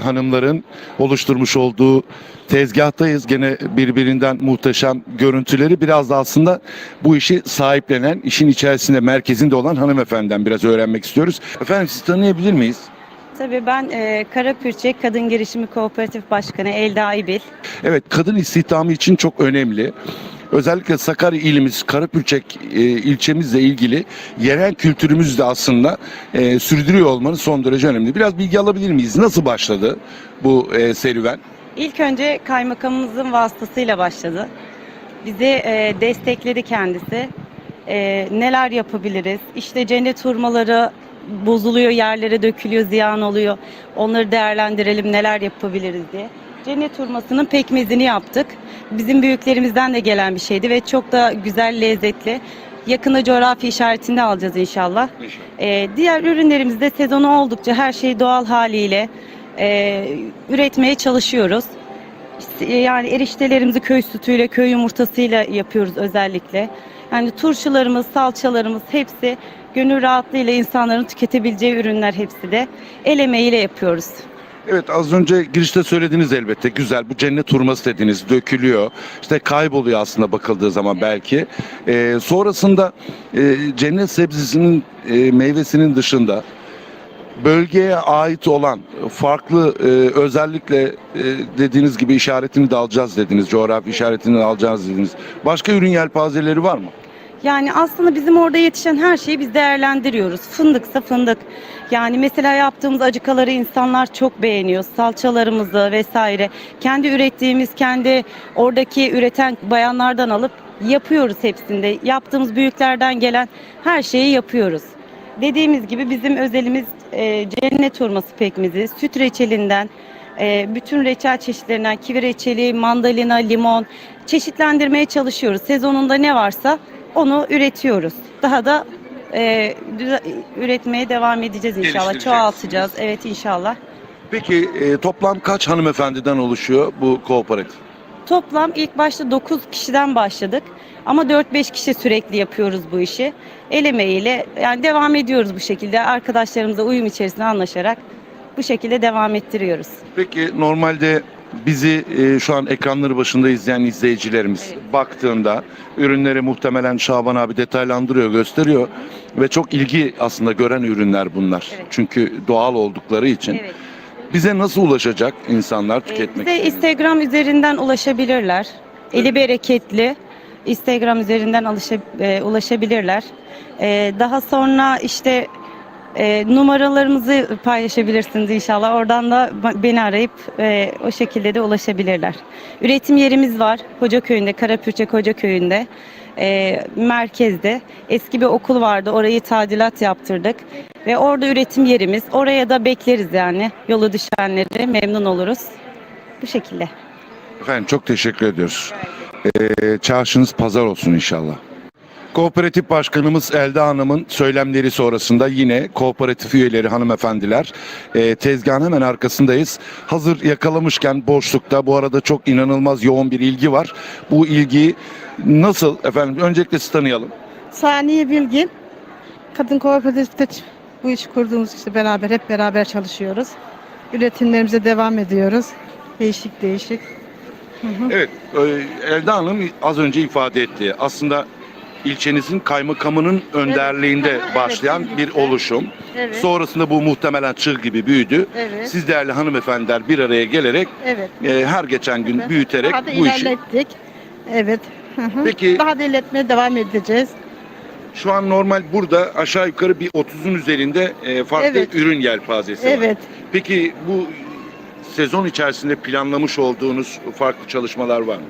hanımların oluşturmuş olduğu tezgahtayız. Gene birbirinden muhteşem görüntüleri biraz da aslında bu işi sahiplenen, işin içerisinde merkezinde olan hanımefendiden biraz öğrenmek istiyoruz. Efendim sizi tanıyabilir miyiz? Tabii ben e, Karapürçek Kadın Girişimi Kooperatif Başkanı Elda İbil. Evet kadın istihdamı için çok önemli. Özellikle Sakarya ilimiz, Karapürçek e, ilçemizle ilgili yerel kültürümüzü de aslında e, sürdürüyor olmanız son derece önemli. Biraz bilgi alabilir miyiz? Nasıl başladı bu e, serüven? İlk önce kaymakamımızın vasıtasıyla başladı. Bizi e, destekledi kendisi. E, neler yapabiliriz? İşte cennet hurmaları bozuluyor, yerlere dökülüyor, ziyan oluyor. Onları değerlendirelim, neler yapabiliriz diye. Cennet hurmasının pekmezini yaptık. Bizim büyüklerimizden de gelen bir şeydi ve çok da güzel, lezzetli. Yakında coğrafi işaretinde alacağız inşallah. Ee, diğer ürünlerimizde sezonu oldukça her şeyi doğal haliyle e, üretmeye çalışıyoruz. İşte, Yani eriştelerimizi köy sütüyle, köy yumurtasıyla yapıyoruz özellikle. Yani turşularımız, salçalarımız hepsi gönül rahatlığıyla insanların tüketebileceği ürünler hepsi de el emeğiyle yapıyoruz. Evet az önce girişte söylediğiniz elbette güzel bu cennet hurması dediniz dökülüyor. İşte kayboluyor aslında bakıldığı zaman belki. Ee, sonrasında e, cennet sebzesinin e, meyvesinin dışında bölgeye ait olan farklı e, özellikle e, dediğiniz gibi işaretini de alacağız dediniz coğrafi işaretini de alacağız dediniz. Başka ürün yelpazeleri var mı? Yani aslında bizim orada yetişen her şeyi biz değerlendiriyoruz. Fındıksa fındık. Yani mesela yaptığımız acıkaları insanlar çok beğeniyor. Salçalarımızı vesaire. Kendi ürettiğimiz, kendi oradaki üreten bayanlardan alıp yapıyoruz hepsinde. Yaptığımız büyüklerden gelen her şeyi yapıyoruz. Dediğimiz gibi bizim özelimiz e, cennet hurması pekmezi, süt reçelinden, e, bütün reçel çeşitlerinden kivi reçeli, mandalina, limon çeşitlendirmeye çalışıyoruz. Sezonunda ne varsa onu üretiyoruz. Daha da e, düze- üretmeye devam edeceğiz inşallah. Çoğaltacağız. Evet inşallah. Peki e, toplam kaç hanımefendiden oluşuyor bu kooperatif? Toplam ilk başta 9 kişiden başladık. Ama 4-5 kişi sürekli yapıyoruz bu işi. El emeğiyle yani devam ediyoruz bu şekilde. Arkadaşlarımızla uyum içerisinde anlaşarak bu şekilde devam ettiriyoruz. Peki normalde bizi e, şu an ekranları başında izleyen izleyicilerimiz Evet. baktığında ürünleri muhtemelen Şaban abi detaylandırıyor, gösteriyor ve çok ilgi aslında gören ürünler bunlar. Evet. Çünkü doğal oldukları için. Evet. Bize nasıl ulaşacak insanlar tüketmek Bize için? Instagram üzerinden ulaşabilirler. Eli bereketli. Instagram üzerinden alışa- e, ulaşabilirler. E, daha sonra işte e, numaralarımızı paylaşabilirsiniz inşallah. Oradan da beni arayıp e, o şekilde de ulaşabilirler. Üretim yerimiz var. Hocaköy'ünde, Karapürçek Hocaköy'ünde. E, merkezde. Eski bir okul vardı. Orayı tadilat yaptırdık. Ve orada üretim yerimiz. Oraya da bekleriz yani. Yolu düşenleri memnun oluruz. Bu şekilde. Efendim çok teşekkür ediyoruz. Ee, çarşınız pazar olsun inşallah. Kooperatif Başkanımız Elda Hanım'ın söylemleri sonrasında yine kooperatif üyeleri hanımefendiler e, tezgahın hemen arkasındayız. Hazır yakalamışken boşlukta bu arada çok inanılmaz yoğun bir ilgi var. Bu ilgiyi nasıl efendim öncelikle sizi tanıyalım. Saniye Bilgin. Kadın kooperatifte bu işi kurduğumuz işte beraber hep beraber çalışıyoruz. Üretimlerimize devam ediyoruz. Değişik değişik. Evet e, Elda Hanım az önce ifade etti. Aslında ilçenizin kaymakamının önderliğinde Evet, başlayan bir oluşum. Evet. Sonrasında bu muhtemelen çığ gibi büyüdü. Evet. Siz değerli hanımefendiler bir araya gelerek Evet. e, her geçen gün Evet. büyüterek Daha da bu işi. Evet. Hı hı. Peki- Daha da ilerletmeye devam edeceğiz. Şu an normal burada aşağı yukarı bir 30'un üzerinde e, farklı Evet. ürün yelpazesi var. Evet. Peki bu sezon içerisinde planlamış olduğunuz farklı çalışmalar var mı?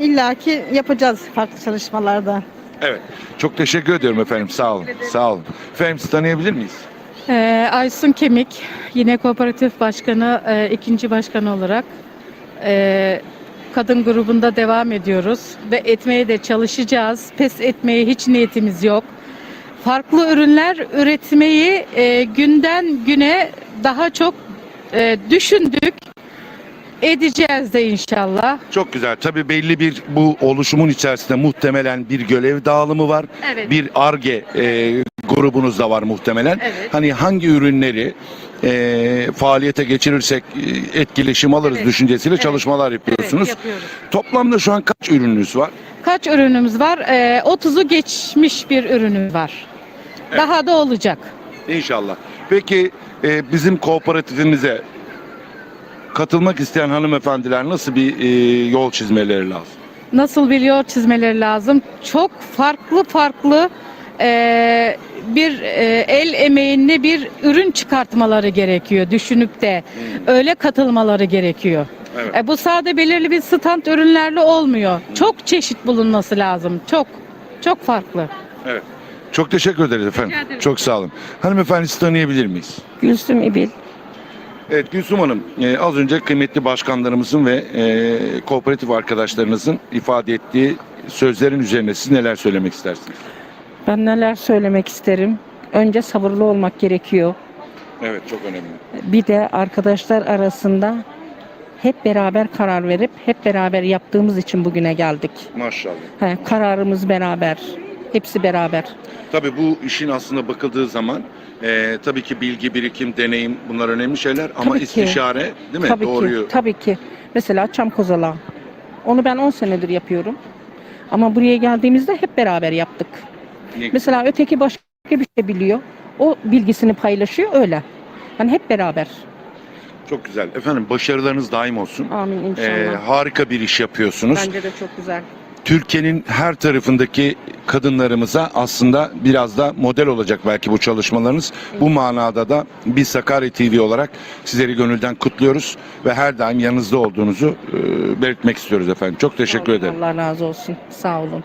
İlla ki yapacağız farklı çalışmalarda. Evet. Çok teşekkür ediyorum efendim. Sağ olun. Sağ olun. Efendim sizi tanıyabilir miyiz? Ee, Aysun Kemik, yine kooperatif başkanı, e, ikinci başkanı olarak e, kadın grubunda devam ediyoruz ve etmeye de çalışacağız. Pes etmeye hiç niyetimiz yok. Farklı ürünler üretmeyi e, günden güne daha çok e, düşündük. Edeceğiz de inşallah. Çok güzel. Tabii belli bir bu oluşumun içerisinde muhtemelen bir görev dağılımı var. Evet. Bir ARGE e, grubunuz da var muhtemelen. Evet. Hani hangi ürünleri e, faaliyete geçirirsek e, etkileşim alırız Evet. düşüncesiyle Evet. çalışmalar yapıyorsunuz. Evet, yapıyoruz. Toplamda şu an kaç ürününüz var? Kaç ürünümüz var? Ee, 30'u geçmiş bir ürünümüz var. Daha da olacak. İnşallah. Peki e, bizim kooperatifimize katılmak isteyen hanımefendiler nasıl bir e, yol çizmeleri lazım? Nasıl biliyor çizmeleri lazım? Çok farklı farklı e, bir e, el emeğinde bir ürün çıkartmaları gerekiyor. Düşünüp de öyle katılmaları gerekiyor. Evet. E, bu sade belirli bir stand ürünlerle olmuyor. Çok çeşit bulunması lazım. Çok çok farklı. Çok teşekkür ederiz efendim. Çok sağ olun. Hanımefendi tanıyabilir miyiz? Gülsüm İbil. Evet Gülsüm Hanım, e, az önce kıymetli başkanlarımızın ve e, kooperatif arkadaşlarınızın ifade ettiği sözlerin üzerine siz neler söylemek istersiniz? Ben neler söylemek isterim. Önce sabırlı olmak gerekiyor. Evet çok önemli. Bir de arkadaşlar arasında hep beraber karar verip hep beraber yaptığımız için bugüne geldik. Maşallah. He, kararımız beraber. Hepsi beraber. Tabii bu işin aslında bakıldığı zaman e, tabii ki bilgi, birikim, deneyim bunlar önemli şeyler ama Tabii ki. istişare değil mi? tabii Doğruyu. ki. Tabii ki. Mesela çam kozalağı. Onu ben 10 senedir yapıyorum. Ama buraya geldiğimizde hep beraber yaptık. Niye- Mesela öteki başka bir şey biliyor. O bilgisini paylaşıyor öyle. Yani hep beraber. Çok güzel. Efendim başarılarınız daim olsun. Amin inşallah. harika bir iş yapıyorsunuz. Bence de çok güzel. Türkiye'nin her tarafındaki kadınlarımıza aslında biraz da model olacak belki bu çalışmalarınız. Bu manada da biz Sakarya TV olarak sizleri gönülden kutluyoruz ve her daim yanınızda olduğunuzu e, belirtmek istiyoruz efendim. Çok teşekkür ederim. Allah razı olsun. Sağ olun.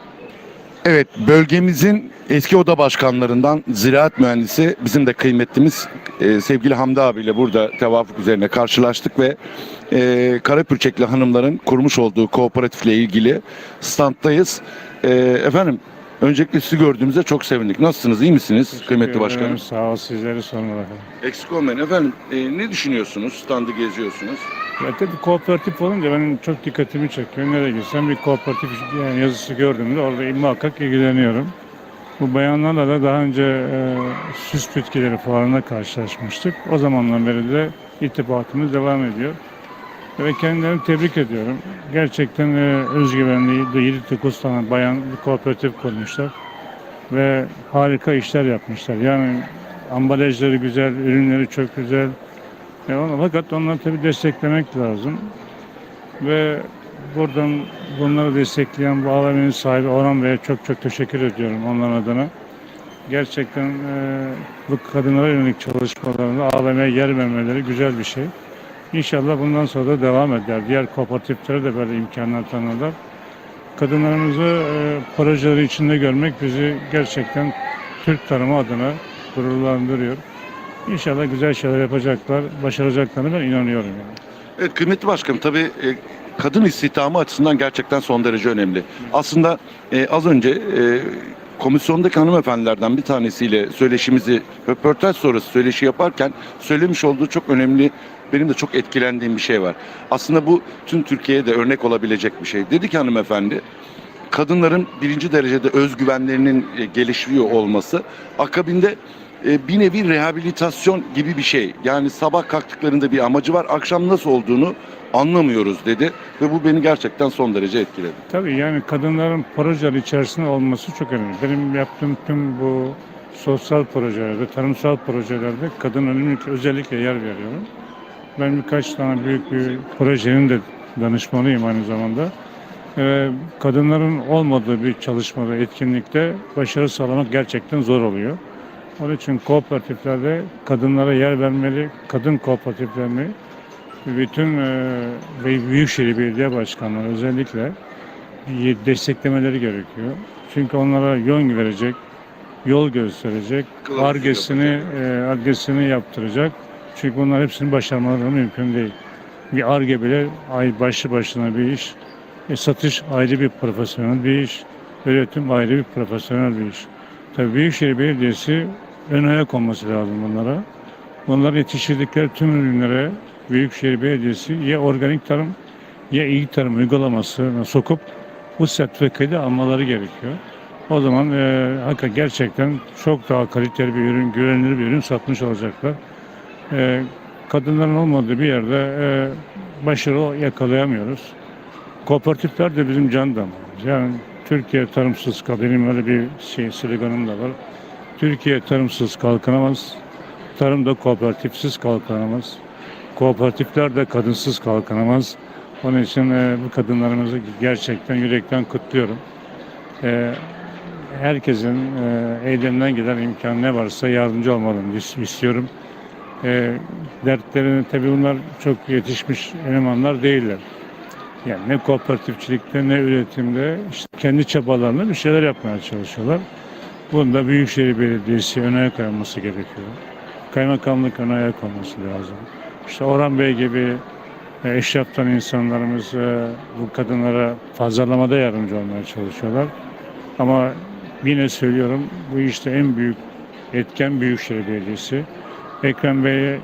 Evet, bölgemizin eski oda başkanlarından ziraat mühendisi bizim de kıymetlimiz e, sevgili Hamdi abiyle burada tevafuk üzerine karşılaştık ve e, Karapürçekli hanımların kurmuş olduğu kooperatifle ilgili standdayız. E, efendim, öncelikle sizi gördüğümüzde çok sevindik. Nasılsınız, iyi misiniz Teşekkür kıymetli ederim. başkanım? Sağ ol sizleri sormalı. Eksik olmayın. Efendim, e, ne düşünüyorsunuz? Standı geziyorsunuz. Ya tabii kooperatif olunca benim çok dikkatimi çekiyor. Nereye gitsem bir kooperatif yani yazısı gördüğümde orada muhakkak ilgileniyorum. Bu bayanlarla da daha önce e, süs bitkileri fuarında karşılaşmıştık. O zamandan beri de irtibatımız devam ediyor. Ve kendilerini tebrik ediyorum. Gerçekten e, özgüvenli, 7-9 tane bayan kooperatif kurmuşlar. Ve harika işler yapmışlar. Yani ambalajları güzel, ürünleri çok güzel. E, ona- fakat onları tabii desteklemek lazım. Ve buradan bunları destekleyen bu AVM'nin sahibi Orhan Bey'e çok çok teşekkür ediyorum onların adına. Gerçekten e, bu kadınlara yönelik çalışmalarında AVM'ye yer vermeleri güzel bir şey. İnşallah bundan sonra da devam eder. Diğer kooperatiflere de böyle imkanlar tanırlar. Kadınlarımızı e, projeleri içinde görmek bizi gerçekten Türk tarımı adına gururlandırıyor. İnşallah güzel şeyler yapacaklar, başaracaklarına ben inanıyorum. Yani. Evet kıymetli başkanım tabii e, kadın istihdamı açısından gerçekten son derece önemli. Aslında e, az önce e, komisyondaki hanımefendilerden bir tanesiyle söyleşimizi röportaj sonrası söyleşi yaparken söylemiş olduğu çok önemli benim de çok etkilendiğim bir şey var. Aslında bu tüm Türkiye'ye de örnek olabilecek bir şey. Dedi ki hanımefendi kadınların birinci derecede özgüvenlerinin e, gelişiyor olması akabinde e, bir nevi rehabilitasyon gibi bir şey. Yani sabah kalktıklarında bir amacı var, akşam nasıl olduğunu anlamıyoruz dedi ve bu beni gerçekten son derece etkiledi. Tabii yani kadınların projeler içerisinde olması çok önemli. Benim yaptığım tüm bu sosyal projelerde, tarımsal projelerde kadın önemli özellikle yer veriyorum. Ben birkaç tane büyük bir projenin de danışmanıyım aynı zamanda. Ee, kadınların olmadığı bir çalışmada, etkinlikte başarı sağlamak gerçekten zor oluyor. Onun için kooperatiflerde kadınlara yer vermeli, kadın kooperatiflerini bütün e, Büyükşehir Belediye Başkanları özellikle desteklemeleri gerekiyor. Çünkü onlara yön verecek, yol gösterecek, argesini, e, argesini yaptıracak. Çünkü bunlar hepsini başarmaları mümkün değil. Bir arge bile başlı başına bir iş, e, satış ayrı bir profesyonel bir iş, üretim ayrı bir profesyonel bir iş. Tabii Büyükşehir Belediyesi ön ayak olması lazım bunlara. Bunlar yetiştirdikleri tüm ürünlere Büyükşehir Belediyesi ya organik tarım ya iyi tarım uygulamasına sokup bu sertifikayı da almaları gerekiyor. O zaman e, hakikaten gerçekten çok daha kaliteli bir ürün, güvenilir bir ürün satmış olacaklar. E, kadınların olmadığı bir yerde e, başarı yakalayamıyoruz. Kooperatifler de bizim can damarımız. Yani Türkiye tarımsız kal. Benim öyle bir şey sloganım da var. Türkiye tarımsız kalkınamaz. Tarım da kooperatifsiz kalkınamaz. Kooperatifler de kadınsız kalkınamaz. Onun için e, bu kadınlarımızı gerçekten yürekten kutluyorum. E, herkesin e, eyleminden gelen imkan ne varsa yardımcı olmalarını is- istiyorum. E, dertlerini tabii bunlar çok yetişmiş elemanlar değiller. Yani ne kooperatifçilikte ne üretimde işte kendi çabalarla bir şeyler yapmaya çalışıyorlar. Bunda Büyükşehir Belediyesi öne ayak olması gerekiyor. Kaymakamlık öne ayak olması lazım. İşte Orhan Bey gibi e, eşraftan insanlarımız e, bu kadınlara fazlalamada yardımcı olmaya çalışıyorlar. Ama yine söylüyorum bu işte en büyük etken Büyükşehir Belediyesi. Ekrem Bey'e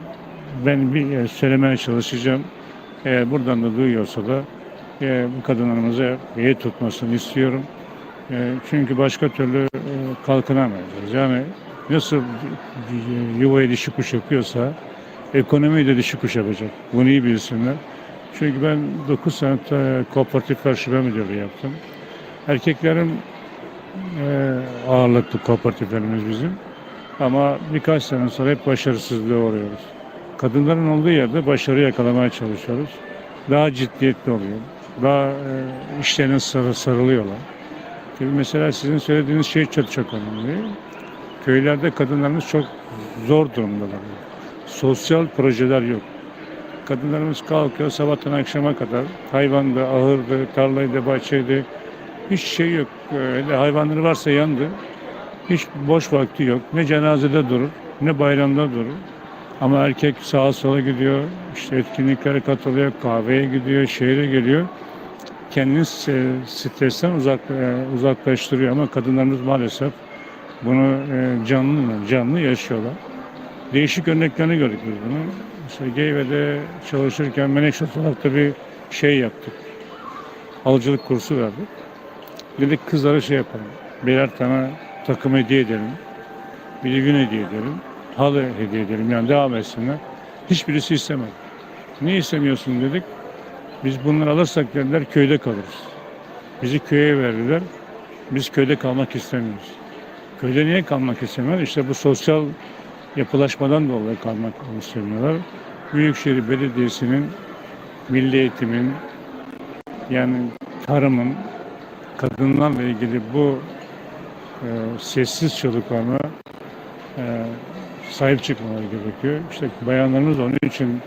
ben bir e, söylemeye çalışacağım. Eğer buradan da duyuyorsa da e, bu kadınlarımıza iyi tutmasını istiyorum. E, çünkü başka türlü e, kalkınamayacağız. Yani nasıl yuvayı dişi kuş yapıyorsa ekonomiyi de dişi kuş yapacak. Bunu iyi bilsinler. Çünkü ben 9 sene e, kooperatifler şube müdürlüğü yaptım. Erkeklerin e, ağırlıklı kooperatiflerimiz bizim. Ama birkaç sene sonra hep başarısızlığa uğruyoruz. Kadınların olduğu yerde başarı yakalamaya çalışıyoruz. Daha ciddiyetli oluyor. Daha e, işlerine sarı, sarılıyorlar. Tabii mesela sizin söylediğiniz şey çok çok önemli. Köylerde kadınlarımız çok zor durumdalar. Sosyal projeler yok. Kadınlarımız kalkıyor sabahtan akşama kadar. Hayvanda, ahırdı, tarlaydı, bahçeydi. Hiç şey yok. Öyle hayvanları varsa yandı. Hiç boş vakti yok. Ne cenazede durur, ne bayramda durur. Ama erkek sağa sola gidiyor, işte etkinliklere katılıyor, kahveye gidiyor, şehre geliyor. Kendini stresten uzak, e, uzaklaştırıyor ama kadınlarımız maalesef bunu e, canlı canlı yaşıyorlar. Değişik örneklerini gördük biz bunu. Mesela Geyve'de çalışırken Menekşe Sokak'ta bir şey yaptık. Halıcılık kursu verdik. Dedik kızlara şey yapalım. Birer tane takım hediye edelim. Bir de gün hediye edelim. Halı hediye edelim. Yani devam etsinler. Hiçbirisi istemedi. Niye istemiyorsun dedik. Biz bunları alırsak dediler köyde kalırız. Bizi köye verdiler. Biz köyde kalmak istemiyoruz. Köyde niye kalmak istemiyorlar? İşte bu sosyal yapılaşmadan dolayı kalmak istemiyorlar. Büyükşehir Belediyesi'nin, milli eğitimin, yani tarımın, kadınlarla ilgili bu e, sessiz çocuklarına e, sahip çıkmaları gerekiyor. İşte bayanlarımız onun için,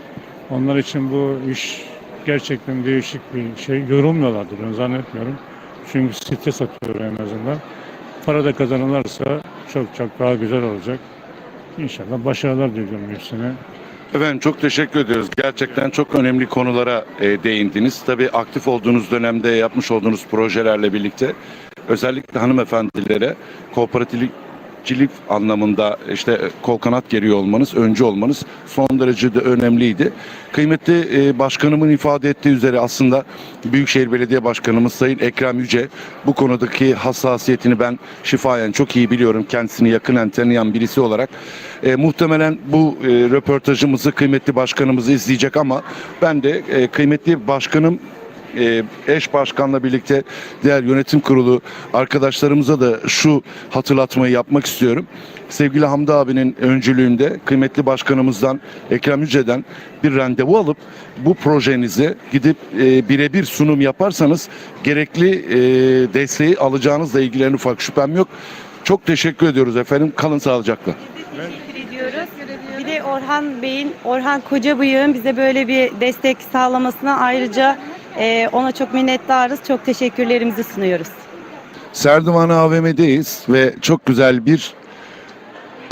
onlar için bu iş gerçekten değişik bir şey. Yorulmuyorlardır ben zannetmiyorum. Çünkü stres atıyor en azından. Para da kazanırlarsa çok çok daha güzel olacak. İnşallah başarılar diliyorum hepsine. Efendim çok teşekkür ediyoruz. Gerçekten çok önemli konulara e, değindiniz. Tabii aktif olduğunuz dönemde yapmış olduğunuz projelerle birlikte özellikle hanımefendilere kooperatifçilik anlamında işte e, kol kanat geriyor olmanız, öncü olmanız son derece de önemliydi. Kıymetli e, başkanımın ifade ettiği üzere aslında Büyükşehir Belediye Başkanımız Sayın Ekrem Yüce bu konudaki hassasiyetini ben şifayen çok iyi biliyorum. Kendisini yakinen tanıyan birisi olarak. E, muhtemelen bu e, röportajımızı kıymetli başkanımızı izleyecek ama ben de e, kıymetli başkanım e, eş başkanla birlikte diğer yönetim kurulu arkadaşlarımıza da şu hatırlatmayı yapmak istiyorum. Sevgili Hamdi abinin öncülüğünde kıymetli başkanımızdan Ekrem Yüce'den bir randevu alıp bu projenizi gidip e, birebir sunum yaparsanız gerekli e, desteği alacağınızla ilgili en ufak şüphem yok. Çok teşekkür ediyoruz efendim. Kalın sağlıcakla. Bir de Orhan Bey'in, Orhan Kocabıyık'ın bize böyle bir destek sağlamasına ayrıca e, ona çok minnettarız. Çok teşekkürlerimizi sunuyoruz. Serdivan AVM'deyiz ve çok güzel bir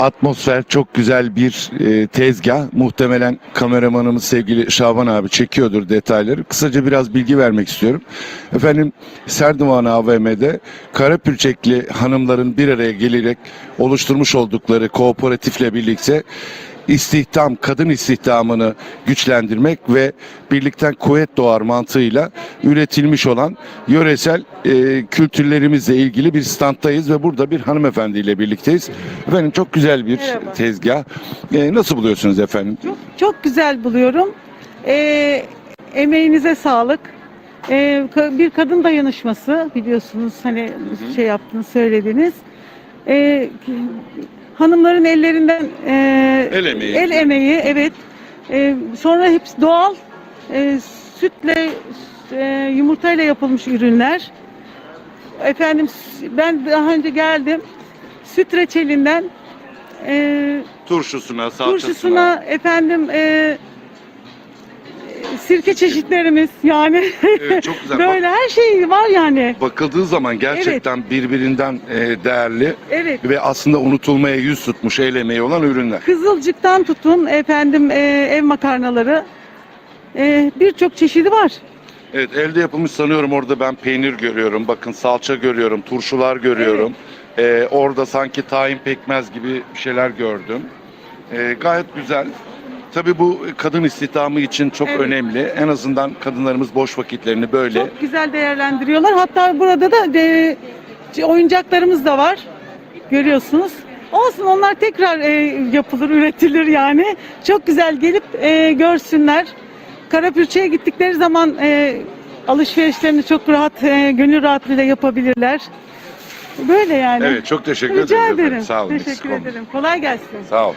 atmosfer, çok güzel bir e, tezgah. Muhtemelen kameramanımız sevgili Şaban abi çekiyordur detayları. Kısaca biraz bilgi vermek istiyorum. Efendim Serdivan AVM'de Karapürçekli hanımların bir araya gelerek oluşturmuş oldukları kooperatifle birlikte istihdam, kadın istihdamını güçlendirmek ve birlikten kuvvet doğar mantığıyla üretilmiş olan yöresel e, kültürlerimizle ilgili bir standtayız ve burada bir hanımefendiyle birlikteyiz. Efendim çok güzel bir Merhaba. tezgah. E, nasıl buluyorsunuz efendim? Çok, çok güzel buluyorum. Ee, emeğinize sağlık. Ka- bir kadın dayanışması biliyorsunuz hani şey yaptınız söylediniz. Ki- hanımların ellerinden e, El emeği. el emeği evet. Ee, sonra hepsi doğal e, sütle e, yumurtayla yapılmış ürünler. Efendim ben daha önce geldim. Süt reçelinden e, Turşusuna, salçasına. turşusuna efendim e, sirke çeşitlerimiz yani Evet, çok güzel. böyle her şey var yani. Bak- bakıldığı zaman gerçekten birbirinden e, değerli Evet. ve aslında unutulmaya yüz tutmuş el emeği olan ürünler. Kızılcıktan tutun efendim e, ev makarnaları e, birçok çeşidi var. Evet elde yapılmış sanıyorum orada ben peynir görüyorum. Bakın salça görüyorum, turşular görüyorum. Ee, orada sanki tahin pekmez gibi bir şeyler gördüm. Ee, gayet güzel. Tabii bu kadın istihdamı için çok Evet. önemli. En azından kadınlarımız boş vakitlerini böyle Çok güzel değerlendiriyorlar. Hatta burada da de, oyuncaklarımız da var. Görüyorsunuz. Olsun onlar tekrar e, yapılır, üretilir yani. Çok güzel gelip e, görsünler. Karapürçe'ye gittikleri zaman e, alışverişlerini çok rahat, e, gönül rahatlığıyla yapabilirler. Böyle yani. Evet çok teşekkür Rica ederim. efendim. Sağ olun. eksik Teşekkür olmayın. ederim. Kolay gelsin. Sağ ol.